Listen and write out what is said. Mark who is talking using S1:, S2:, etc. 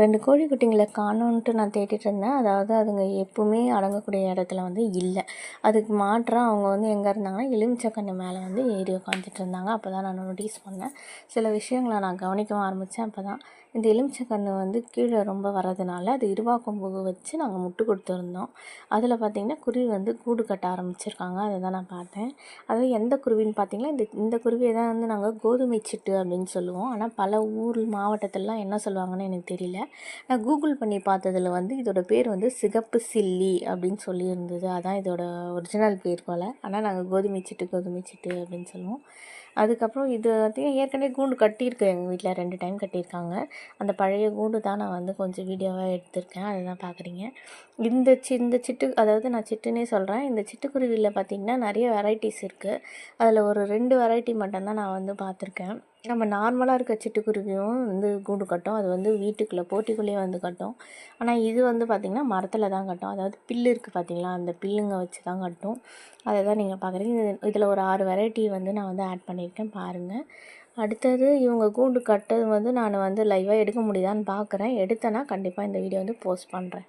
S1: ரெண்டு கோழி குட்டிங்களை காணோன்ட்டு நான் தேடிட்டு இருந்தேன். அதாவது அதுங்க எப்பவுமே அடங்கக்கூடிய இடத்துல வந்து இல்லை. அதுக்கு மாற்றாக அவங்க வந்து எங்கே இருந்தாங்கன்னா எலுமிச்சக்கன்று மேலே வந்து ஏறி உட்காந்துட்டு இருந்தாங்க. அப்போ தான் நான் நோட்டீஸ் பண்ணேன். சில விஷயங்களை நான் கவனிக்கவும் ஆரம்பித்தேன் அப்போ தான் இந்த எலுமிச்சக்கன்று வந்து கீழே ரொம்ப வரதுனால அது இருவாக்கொம்பு வச்சு நாங்கள் முட்டு கொடுத்துருந்தோம். அதில் பார்த்திங்கன்னா குருவி வந்து கூடு கட்ட ஆரம்பிச்சிருக்காங்க. அதை தான் நான் பார்த்தேன். அதாவது எந்த குருவின்னு பார்த்தீங்கன்னா இந்த இந்த குருவியை தான் வந்து நாங்கள் கோதுமை சிட்டு அப்படின்னு சொல்லுவோம். ஆனால் பல ஊர் மாவட்டத்திலலாம் என்ன சொல்லுவாங்கன்னு எனக்கு தெரியல. நான் கூகுள் பண்ணி பார்த்ததில் வந்து இதோட பேர் வந்து சிகப்பு சில்லி அப்படின்னு சொல்லியிருந்தது. அதான் இதோட ஒரிஜினல் பேர் போல். ஆனால் நாங்கள் கோதுமை சிட்டு கோதுமை சிட்டு அப்படின்னு சொல்லுவோம். அதுக்கப்புறம் இது பார்த்திங்கன்னா ஏற்கனவே கூண்டு கட்டியிருக்கு. எங்கள் வீட்டில் ரெண்டு டைம் கட்டியிருக்காங்க. அந்த பழைய கூண்டு தான் நான் வந்து கொஞ்சம் வீடியோவாக எடுத்திருக்கேன். அதுதான் பார்க்குறீங்க இந்த சி இந்த சிட்டு அதாவது நான் சிட்டுன்னே சொல்கிறேன் இந்த சிட்டுக்குருவியில் பார்த்திங்கன்னா நிறைய வெரைட்டிஸ் இருக்குது அதில் ஒரு ரெண்டு வெரைட்டி மட்டும்தான் நான் வந்து பார்த்துருக்கேன் நம்ம நார்மலாக இருக்க சிட்டுக்குருவியும் வந்து கூண்டு கட்டும். அது வந்து வீட்டுக்குள்ளே போட்டிக்குள்ளேயே வந்து கட்டும். ஆனால் இது வந்து பார்த்திங்கன்னா மரத்தில் தான் கட்டும். அதாவது பில்லு இருக்குது பார்த்திங்களா அந்த பில்லுங்க வச்சு தான் கட்டும். அதை தான் நீங்கள் பார்க்குறீங்க இது இதில் ஒரு ஆறு வெரைட்டி வந்து நான் வந்து ஆட் பண்ணியிருக்கேன். பாருங்கள் அடுத்தது இவங்க கூண்டு கட்டது வந்து நான் வந்து லைவாக எடுக்க முடியுதான்னு பார்க்குறேன் எடுத்தேன்னா கண்டிப்பாக இந்த வீடியோ வந்து போஸ்ட் பண்ணுறேன்